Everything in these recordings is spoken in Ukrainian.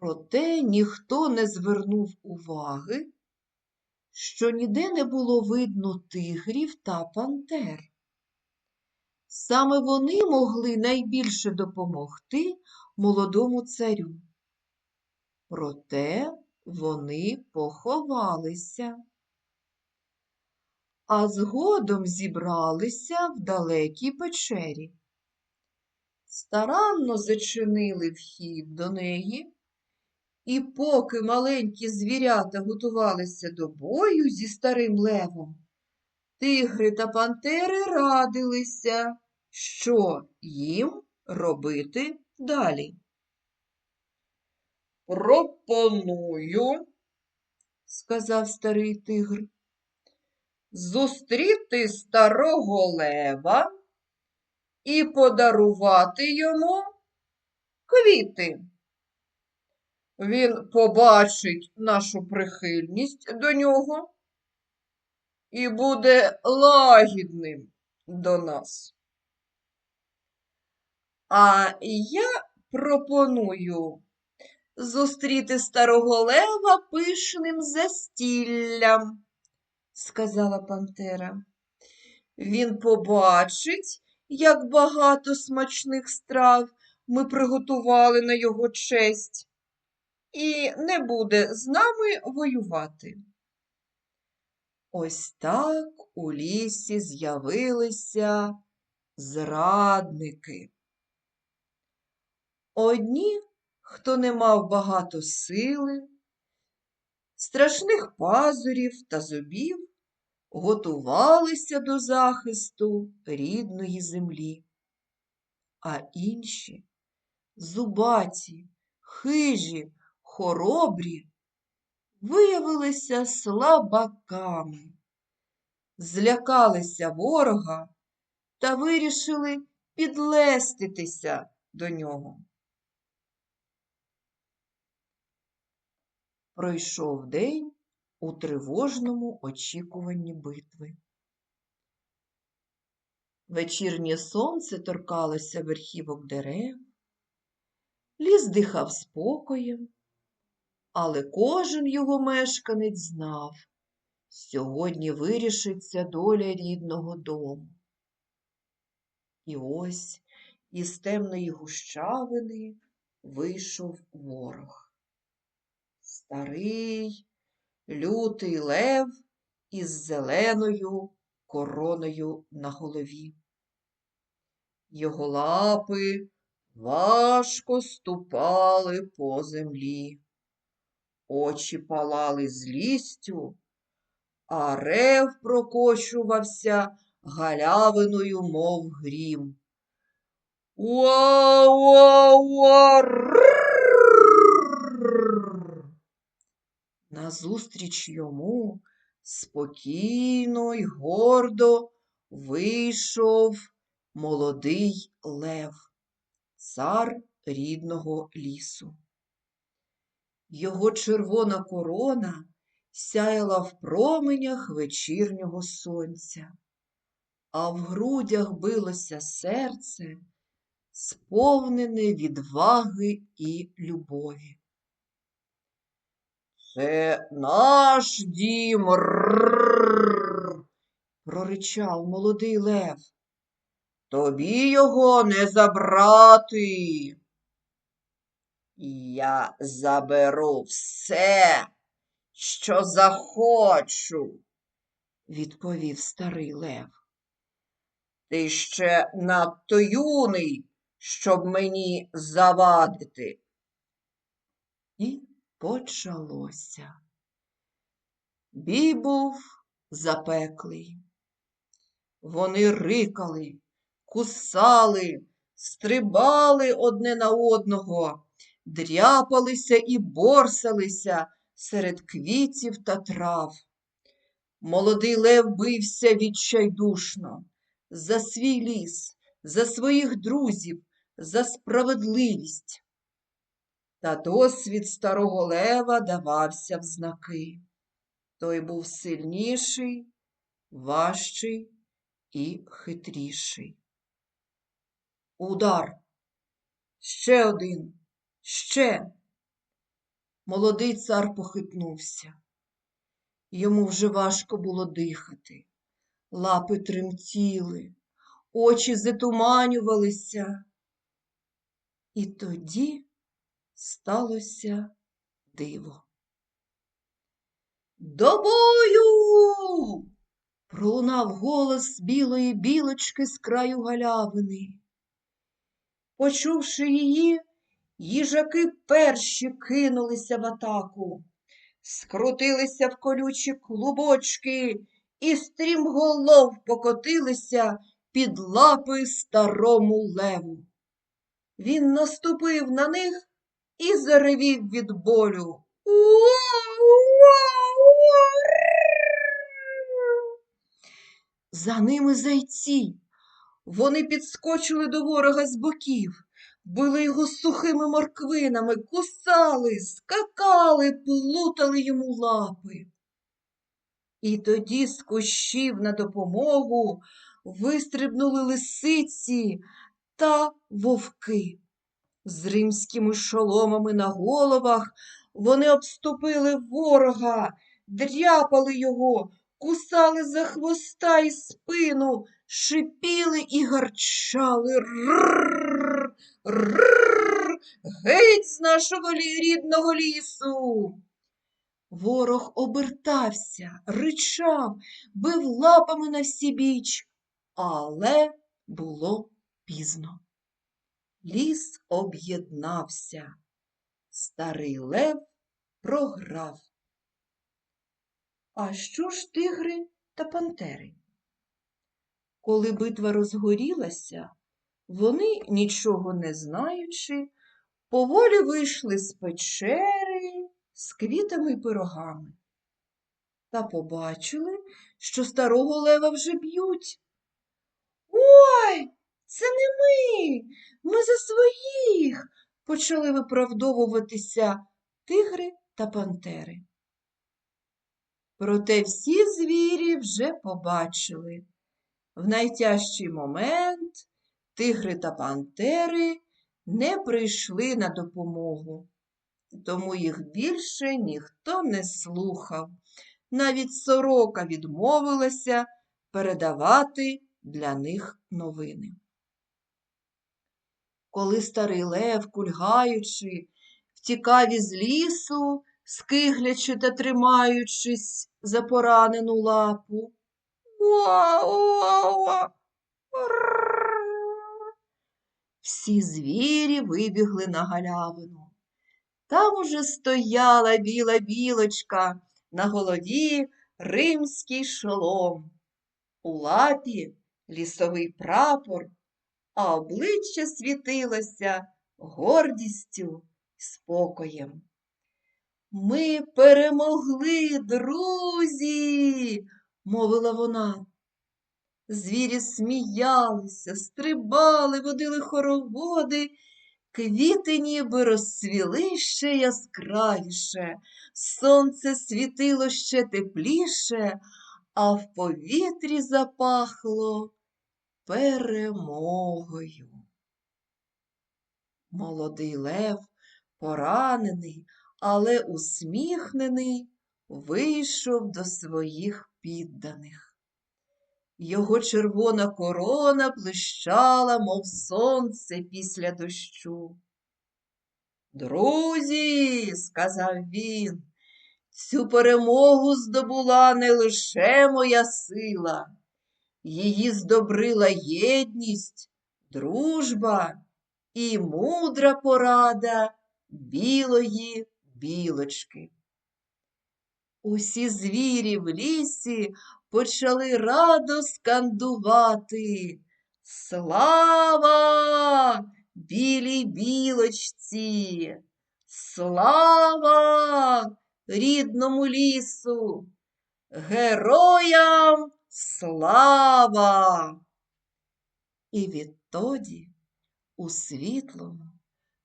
Проте ніхто не звернув уваги, що ніде не було видно тигрів та пантер. Саме вони могли найбільше допомогти молодому царю. Проте вони поховалися, а згодом зібралися в далекій печері. Старанно зачинили вхід до неї, і поки маленькі звірята готувалися до бою зі старим левом, тигри та пантери радилися, що їм робити далі. Пропоную, сказав старий тигр, зустріти старого лева і подарувати йому квіти. Він побачить нашу прихильність до нього і буде лагідним до нас. А я пропоную зустріти старого лева пишним застіллям, сказала Пантера. Він побачить, як багато смачних страв ми приготували на його честь, і не буде з нами воювати. Ось так у лісі з'явилися зрадники. Одні, хто не мав багато сили, страшних пазурів та зубів, готувалися до захисту рідної землі, а інші зубаті, хижі, хоробрі виявилися слабаками, злякалися ворога та вирішили підлеститися до нього. Пройшов день у тривожному очікуванні битви. Вечірнє сонце торкалося верхівок дерев, ліс дихав спокоєм, але кожен його мешканець знав, сьогодні вирішиться доля рідного дому. І ось із темної гущавини вийшов ворог. Старий, лютий лев із зеленою короною на голові. Його лапи важко ступали по землі, очі палали злістю, а рев прокочувався галявиною, мов грім. Уа-уа-уа! Назустріч йому спокійно й гордо вийшов молодий лев, цар рідного лісу. Його червона корона сяяла в променях вечірнього сонця, а в грудях билося серце, сповнене відваги і любові. Це наш дім, проричав молодий лев. Тобі його не забрати. Я заберу все, що захочу, відповів старий лев. Ти ще надто юний, щоб мені завадити. І почалося. Бій був запеклий. Вони рикали, кусали, стрибали одне на одного, дряпалися і борсалися серед квітів та трав. Молодий лев бився відчайдушно за свій ліс, за своїх друзів, за справедливість. Та досвід старого лева давався в знаки. Той був сильніший, важчий і хитріший. Удар. Ще один, ще. Молодий цар похитнувся. Йому вже важко було дихати. Лапи тремтіли, очі затуманювалися. І тоді сталося диво. До бою! пролунав голос білої білочки з краю галявини. Почувши її, їжаки перші кинулися в атаку, скрутилися в колючі клубочки і стрімголов покотилися під лапи старому леву. Він наступив на них і заревів від болю. За ними зайці. Вони підскочили до ворога з боків, били його сухими морквинами, кусали, скакали, плутали йому лапи. І тоді з кущів на допомогу вистрибнули лисиці та вовки. З римськими шоломами на головах вони обступили ворога, дряпали його, кусали за хвоста і спину, шипіли і гарчали. Рррр, рррр, геть з нашого рідного лісу. Ворог обертався, ричав, бив лапами на всі біч, але було пізно. Ліс об'єднався. Старий лев програв. А що ж тигри та пантери? Коли битва розгорілася, вони, нічого не знаючи, поволі вийшли з печери з квітами й пирогами. Та побачили, що старого лева вже б'ють. Ой, це не ми, ми за своїх, почали виправдовуватися тигри та пантери. Проте всі звірі вже побачили. В найтяжчий момент тигри та пантери не прийшли на допомогу, тому їх більше ніхто не слухав. Навіть сорока відмовилася передавати для них новини. Коли старий лев, кульгаючи, втікав із лісу, скиглячи та тримаючись за поранену лапу. Уа-уа-уа! Всі звірі вибігли на галявину. Там уже стояла біла білочка, на голові римський шолом, у лапі лісовий прапор, а обличчя світилося гордістю спокоєм. Ми перемогли, друзі, мовила вона. Звірі сміялися, стрибали, водили хороводи, квіти ніби розцвіли ще яскравіше, сонце світило ще тепліше, а в повітрі запахло перемогою. Молодий лев, поранений, але усміхнений, вийшов до своїх підданих. Його червона корона блищала, мов сонце після дощу. Друзі, сказав він, цю перемогу здобула не лише моя сила, її здобрила єдність, дружба і мудра порада білої білочки. Усі звірі в лісі почали радо скандувати. Слава білій білочці! Слава рідному лісу! Героям слава! І відтоді у світлому,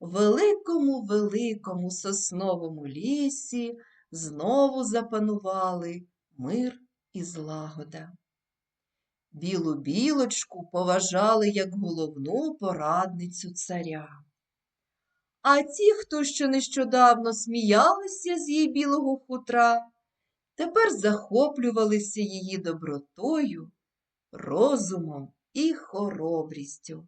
великому великому сосновому лісі знову запанували мир і злагода. Білу білочку поважали як головну порадницю царя. А ті, хто ще нещодавно сміялися з її білого хутра, тепер захоплювалися її добротою, розумом і хоробрістю.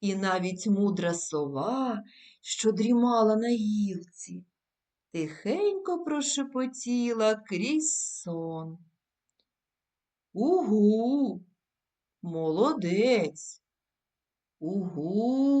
І навіть мудра сова, що дрімала на гілці, тихенько прошепотіла крізь сон. Угу, молодець. Угу.